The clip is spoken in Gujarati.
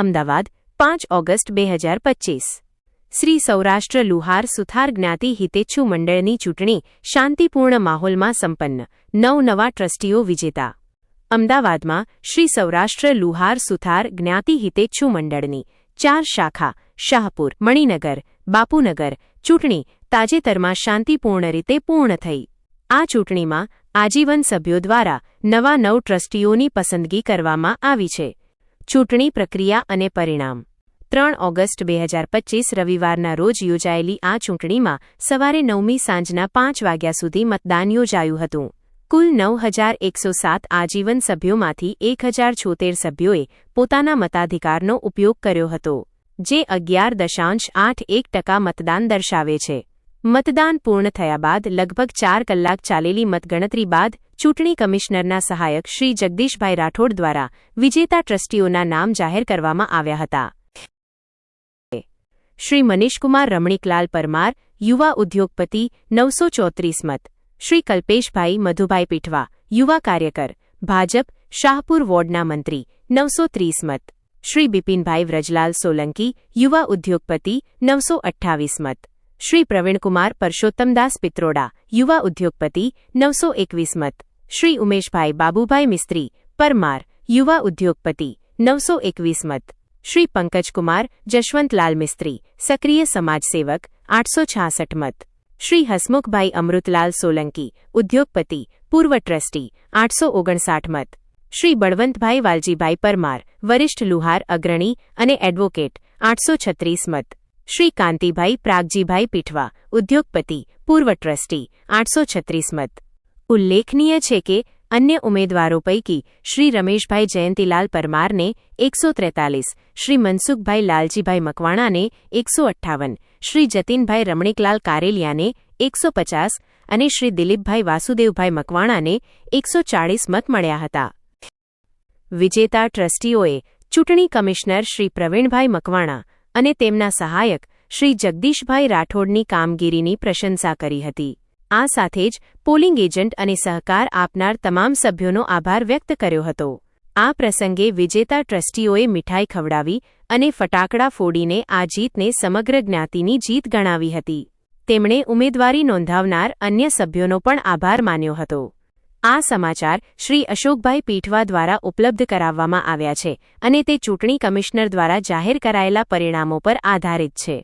અમદાવાદ, પાંચ ઓગસ્ટ બે હજાર પચીસ. શ્રી સૌરાષ્ટ્ર લુહાર સુથાર જ્ઞાતિ હિતેચ્છુ મંડળની ચૂંટણી શાંતિપૂર્ણ માહોલમાં સંપન્ન. નવ નવા ટ્રસ્ટીઓ વિજેતા. અમદાવાદમાં શ્રી સૌરાષ્ટ્ર લુહાર સુથાર જ્ઞાતિ હિતેચ્છુ મંડળની. ચાર શાખા, શાહપુર, મણિનગર, બાપુનગર, ચૂંટણી તાજેતરમાં શાંતિપૂર્ણ રીતે પૂર્ણ થઈ. આ ચૂંટણીમાં આજીવન સભ્યો દ્વારા નવા નવ ટ્રસ્ટીઓની પસંદગી કરવામાં આવી છે. ચૂંટણી પ્રક્રિયા અને પરિણામ. ત્રણ ઓગસ્ટ બે હજાર પચીસ રવિવારના રોજ યોજાયેલી આ ચૂંટણીમાં સવારે નવમી સાંજના પાંચ વાગ્યા સુધી મતદાન યોજાયું હતું. કુલ નવ હજાર એકસો સાત આજીવન સભ્યોમાંથી એક હજાર છોતેર સભ્યોએ પોતાના મતાધિકારનો ઉપયોગ કર્યો હતો, જે અગિયાર દશાંશ આઠ એક ટકા મતદાન દર્શાવે છે. મતદાન પૂર્ણ થયા બાદ લગભગ ચાર કલાક ચાલેલી મતગણતરી બાદ ચૂંટણી કમિશનરના સહાયક શ્રી જગદીશભાઈ રાઠોડ દ્વારા વિજેતા ટ્રસ્ટીઓના નામ જાહેર કરવામાં આવ્યા હતા. શ્રી મનીષકુમાર રમણીકલાલ પરમાર, યુવા ઉદ્યોગપતિ, નવસો ચોત્રીસ મત. શ્રી કલ્પેશભાઈ મધુભાઈ પીઠવા, યુવા કાર્યકર, ભાજપ, શાહપુર વોર્ડના મંત્રી, નવસો ત્રીસ મત. શ્રી બિપિનભાઈ વ્રજલાલ સોલંકી, યુવા ઉદ્યોગપતિ, નવસો અઠ્ઠાવીસ મત. શ્રી પ્રવીણકુમાર પરષોત્તમદાસ પિત્રોડા, યુવા ઉદ્યોગપતિ, નવસો એકવીસ મત. શ્રી ઉમેશભાઈ બાબુભાઈ મિસ્ત્રી, પરમાર, યુવા ઉદ્યોગપતિ, નવસો એકવીસ મત. શ્રી પંકજકુમાર, જશવંતલાલ મિસ્ત્રી, સક્રિય સમાજસેવક આઠસો છાસઠ મત. શ્રી હસમુખભાઈ અમૃતલાલ સોલંકી, ઉદ્યોગપતિ, પૂર્વ ટ્રસ્ટી, આઠસો ઓગણસાઠ મત. શ્રી બળવંતભાઈ વાલજીભાઈ પરમાર, વરિષ્ઠ લુહાર અગ્રણી અને એડવોકેટ, આઠસો છત્રીસ મત. શ્રી કાંતિભાઈ પ્રાગજીભાઈ પીઠવા, ઉદ્યોગપતિ, પૂર્વ ટ્રસ્ટી, આઠસો છત્રીસ મત. ઉલ્લેખનીય છે કે, અન્ય ઉમેદવારો પૈકી શ્રી રમેશભાઈ જયંતિલાલ પરમારને એકસો ત્રેતાલીસ, શ્રી મનસુખભાઈ લાલજીભાઈ મકવાણાને એકસો અઠ્ઠાવન, શ્રી જતીનભાઈ રમણીકલાલ કારેલિયાને એકસો પચાસ અને શ્રી દિલીપભાઈ વાસુદેવભાઈ મકવાણાને એકસો ચાળીસ મત મળ્યા હતા. વિજેતા ટ્રસ્ટીઓએ ચૂંટણી કમિશનર શ્રી પ્રવીણભાઈ મકવાણા અને તેમના સહાયક શ્રી જગદીશભાઈ રાઠોડની કામગીરીની પ્રશંસા કરી હતી. આ સાથે જ પોલિંગ એજન્ટ અને સહકાર આપનાર તમામ સભ્યોનો આભાર વ્યક્ત કર્યો હતો. આ પ્રસંગે વિજેતા ટ્રસ્ટીઓએ મીઠાઈ ખવડાવી અને ફટાકડા ફોડીને આ જીતને સમગ્ર જ્ઞાતિની જીત ગણાવી હતી. તેમણે ઉમેદવારી નોંધાવનાર અન્ય સભ્યોનો પણ આભાર માન્યો હતો. આ સમાચાર શ્રી અશોકભાઈ પીઠવા દ્વારા ઉપલબ્ધ કરાવવામાં આવ્યા છે અને તે ચૂંટણી કમિશનર દ્વારા જાહેર કરાયેલા પરિણામો પર આધારિત છે.